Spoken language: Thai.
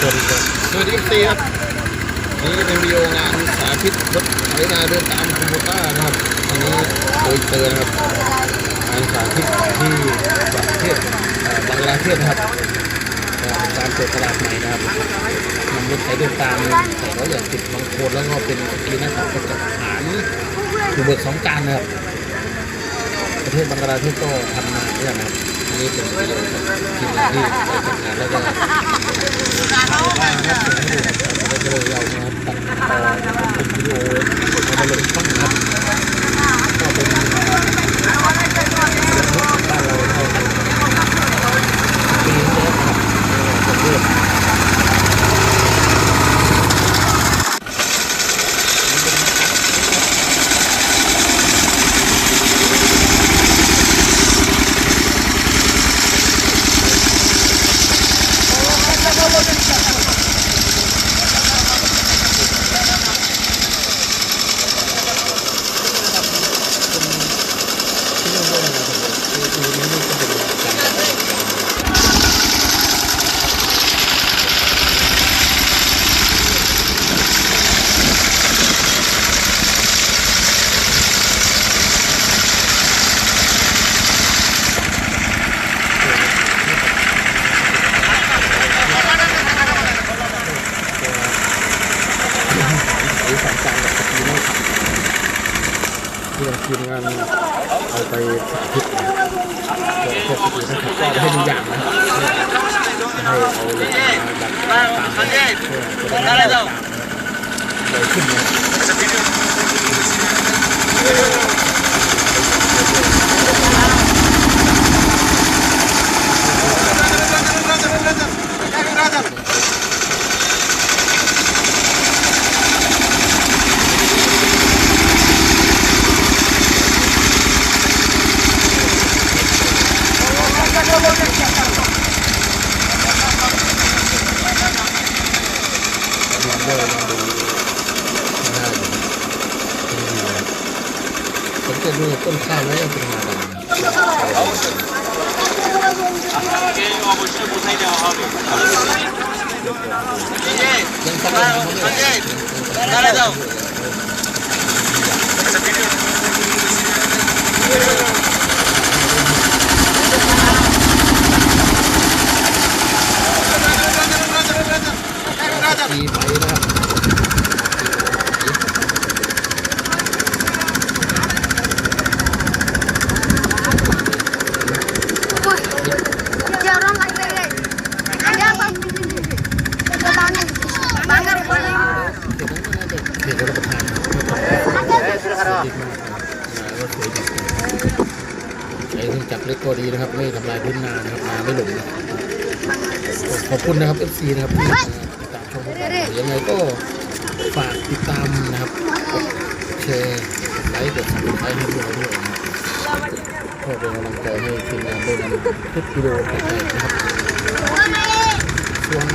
สวัสดีครับสวัสดีครับซีครับนี่เป็นวิดีโองานสาธิตรถไถนาเดินตามคูโบต้านะครับอันนี้โดยเตอร์นะครับงานสาธิตที่ประเทศบังกลาเทศนะครับการเปิดตลาดใหม่นะครับนำรถไถเดินตามใส่รถอย่างติดบางคนแล้วก็เป็นกีนะครับกระจกหารอยู่เบิกสองจานนะครับ ประเทศบังกลาเทศก็ทำมาเนี่ยนะครับอันนี้เป็นวิดีโอทีมงานที่ไปจัดงานแล้วก็ นะครับเดี๋ยวให้ดูนะครับเราจะเอามาตัดต่อเป็นวิดีโอเอามาลงช่องนะครับก็เป็นเรื่องรถบ้านเราเราปีนี้นะครับจะเริ่มที่เริ่มเริ่มนะครับคือคือนี้นี่ก็เป็นการ ไอ้สองจานกับสกีนี่ครับที่เราทีมงานเอาไปสาธิตนะครับพวกสกีนะครับก็ให้ดูอย่างนะครับให้เอาเหล็กมาดัดตามเพื่อจะได้ไม่ตาม ลองด้วยลองดูได้อยู่ดีนะผมจะดูต้นข้าวแล้วยังเป็นงาดำนะยังต้องทำเขาเนี่ยตีไปนะครับ Jarang ada guys. Ada apa? Kebangan. Banggar boleh. เดี๋ยวเราประทานสวยมาก ก็สวยดีใช้เครื่จักรเล็กก็ดีนะครับ ไม่ทำลายพื้นนานะครับนาไม่หลงนะขอบคุณนะครับ FC นะครับที่ติดตามช่องของเรายังไงก็ฝากติดตามนะครับแชร์ไลค์กดซับสไครต์ให้พวกเราด้วยนะครับก็เป็นกำลังใจให้ทีมงานด้วยนำคลิปวิดีโอไปนะครับส่วน